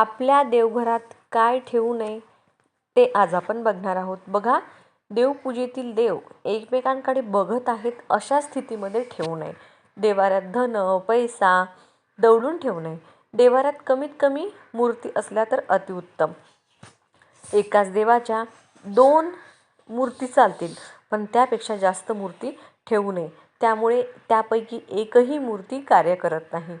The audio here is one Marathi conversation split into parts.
आपल्या देवघरात काय ठेवू नये ते आज आपण बघणार आहोत. बघा देवपूजेतील देव एकमेकांकडे बघत आहेत अशा स्थितीमध्ये ठेवू नये. देवाऱ्यात धन पैसा दवडून ठेवू नये. देवाऱ्यात कमीत कमी मूर्ती असल्या तर अतिउत्तम. एकाच देवाच्या दोन मूर्ती चालतील पण त्यापेक्षा जास्त मूर्ती ठेवू नये. त्यामुळे त्यापैकी एकही मूर्ती कार्य करत नाही.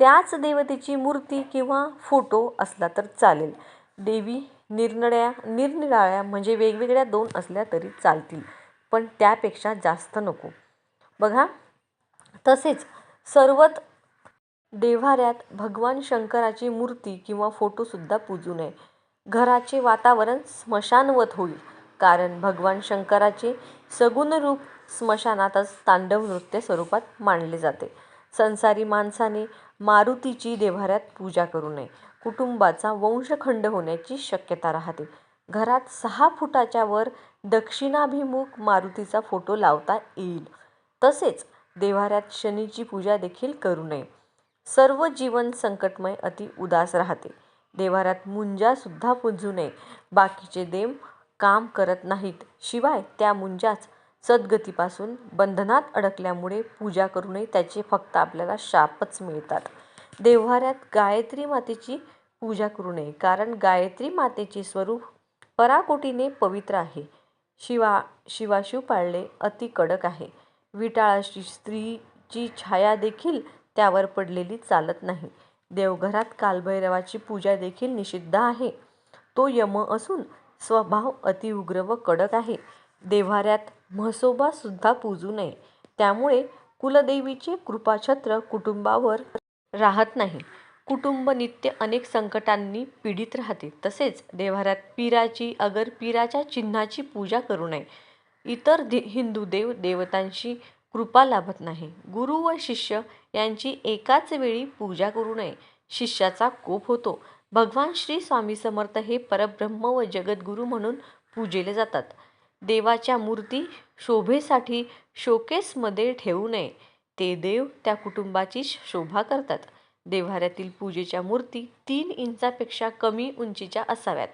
त्याच देवतेची मूर्ती किंवा फोटो असला तर चालेल. देवी निरनिळ्या निरनिराळ्या म्हणजे वेगवेगळ्या दोन असल्या तरी चालतील पण त्यापेक्षा जास्त नको. बघा तसेच सर्वत देव्हाऱ्यात भगवान शंकराची मूर्ती किंवा फोटोसुद्धा पूजू नये. घराचे वातावरण स्मशानवत होईल कारण भगवान शंकराचे सगुण रूप स्मशानातच तांडव नृत्य स्वरूपात मांडले जाते. संसारी माणसाने मारुतीची देव्हाऱ्यात पूजा करू नये. कुटुंबाचा वंशखंड होण्याची शक्यता राहते. घरात सहा फुटाच्या वर दक्षिणाभिमुख मारुतीचा फोटो लावता येईल. तसेच देव्हाऱ्यात शनीची पूजा देखील करू नये. सर्व जीवन संकटमय अति उदास राहते. देव्हाऱ्यात मुंजासुद्धा पुंजू नये. बाकीचे देव काम करत नाहीत. शिवाय त्या मुंजाच सद्गतीपासून बंधनात अडकल्यामुळे पूजा करू नये त्याचे फक्त आपल्याला शापच मिळतात. देव्हाऱ्यात गायत्री मातेची पूजा करू नये कारण गायत्री मातेचे स्वरूप पराकोटीने पवित्र आहे. शिवा शिवाशिव पाळले अति कडक आहे. विटाळाशी स्त्रीची छाया देखील त्यावर पडलेली चालत नाही. देवघरात कालभैरवाची पूजा देखील निषिद्ध आहे. तो यम असून स्वभाव अतिउग्र व कडक आहे. देव्हाऱ्यात म्हसोबासुद्धा पूजू नये. त्यामुळे कुलदेवीचे कृपाछत्र कुटुंबावर राहत नाही. कुटुंब नित्य अनेक संकटांनी पीडित राहते. तसेच देव्हाऱ्यात पीराची अगर पीराच्या चिन्हाची पूजा करू नये. इतर दे हिंदू देव देवतांची कृपा लाभत नाही. गुरु व शिष्य यांची एकाच वेळी पूजा करू नये. शिष्याचा कोप होतो. भगवान श्री स्वामी समर्थ हे परब्रह्म व जगद्गुरू म्हणून पूजेले जातात. देवाच्या मूर्ती शोभेसाठी शोकेसमध्ये ठेवू नये. ते देव त्या कुटुंबाची शोभा करतात. देव्हाऱ्यातील पूजेच्या मूर्ती तीन इंचापेक्षा कमी उंचीच्या असाव्यात.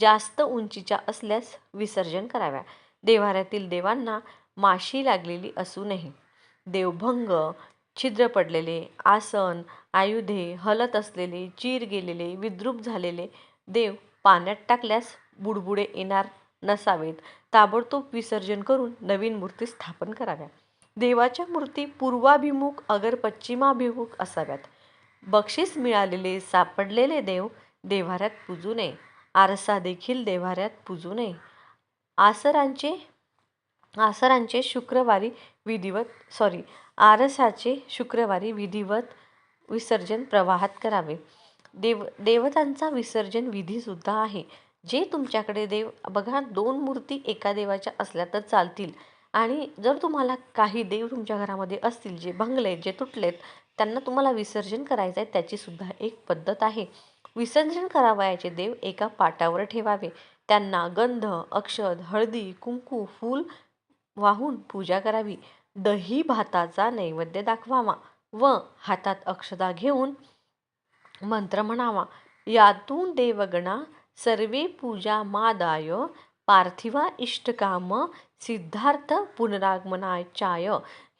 जास्त उंचीच्या असल्यास विसर्जन कराव्या. देव्हाऱ्यातील देवांना माशी लागलेली असू नये. देवभंग छिद्र पडलेले आसन आयुधे हलत असलेले चीर गेलेले विद्रूप झालेले देव पाण्यात टाकल्यास बुडबुडे येणार नसावेत. ताबडतोब विसर्जन करून नवीन मूर्ती स्थापन कराव्या देवाच्या मूर्ती पूर्वाभिमुख अगर पश्चिमाभिमुख असाव्यात. बक्षीस मिळालेले सापडलेले देव देव्हाऱ्यात पूजू नये. आरसा देखील देव्हाऱ्यात पूजू नये. आसरांचे आसरांचे शुक्रवारी विधिवत सॉरी आरसाचे शुक्रवारी विधिवत विसर्जन प्रवाहात करावे. देव देवतांचा विसर्जन विधीसुद्धा आहे. जे तुमच्याकडे देव बघा दोन मूर्ती एका देवाच्या असल्या तर चालतील. आणि जर तुम्हाला काही देव तुमच्या घरामध्ये असतील जे भंगलेत जे तुटलेत त्यांना तुम्हाला विसर्जन करायचं आहे त्याचीसुद्धा एक पद्धत आहे. विसर्जन करावयाचे देव एका पाटावर ठेवावे. त्यांना गंध अक्षद हळदी कुंकू फूल वाहून पूजा करावी. दही भाताचा नैवेद्य दाखवावा व हातात अक्षदा घेऊन मंत्र म्हणावा. यातून देवगणा सर्वे पूजा मादाय पार्थिवा इष्टकाम सिद्धार्थ पुनरागमनाचाय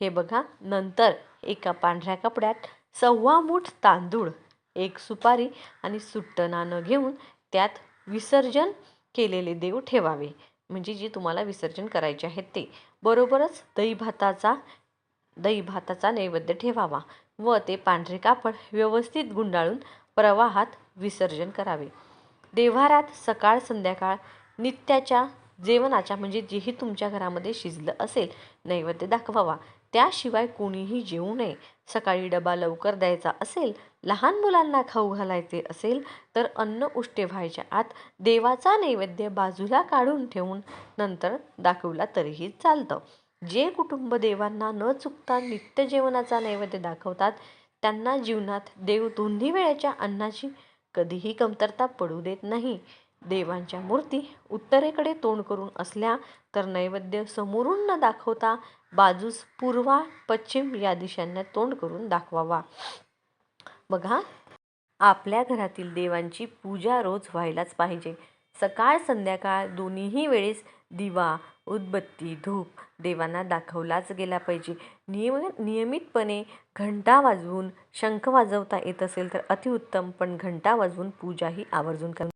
हे बघा नंतर एका पांढऱ्या कपड्यात सव्वा मूठ तांदूळ एक सुपारी आणि सुट्टणानं घेऊन त्यात विसर्जन केलेले देव ठेवावे. म्हणजे जे तुम्हाला विसर्जन करायचे आहेत ते. बरोबरच दही भाताचा दही भाताचा नैवेद्य ठेवावा व ते पांढरे कापड व्यवस्थित गुंडाळून प्रवाहात विसर्जन करावे. देव्हारात सकाळ संध्याकाळ नित्याच्या जेवणाच्या म्हणजे जेही तुमच्या घरामध्ये शिजलं असेल नैवेद्य दाखवावा. त्याशिवाय कोणीही जेवू नये. सकाळी डबा लवकर द्यायचा असेल लहान मुलांना खाऊ घालायचे असेल तर अन्न उष्टे व्हायच्या आत देवाचा नैवेद्य बाजूला काढून ठेवून नंतर दाखवला तरीही चालतं. जे कुटुंब देवांना न चुकता नित्य जेवणाचा नैवेद्य दाखवतात त्यांना जीवनात देव दोन्ही वेळेच्या अन्नाची कधीही कमतरता पडू देत नाही. देवांच्या मूर्ती उत्तरेकडे तोंड करून असल्या तर नैवेद्य समोरून न दाखवता बाजूस पूर्वा पश्चिम या दिशांना तोंड करून दाखवावा. बघा आपल्या घरातील देवांची पूजा रोज व्हायलाच पाहिजे. सकाळ संध्याकाळ दोन्हीही वेळेस दिवा उदबत्ती धूप देवांना दाखवलाच गेला पाहिजे. नियम नियमितपणे घंटा वाजवून शंख वाजवता येत असेल तर अतिउत्तम पण घंटा वाजवून पूजाही आवर्जून कर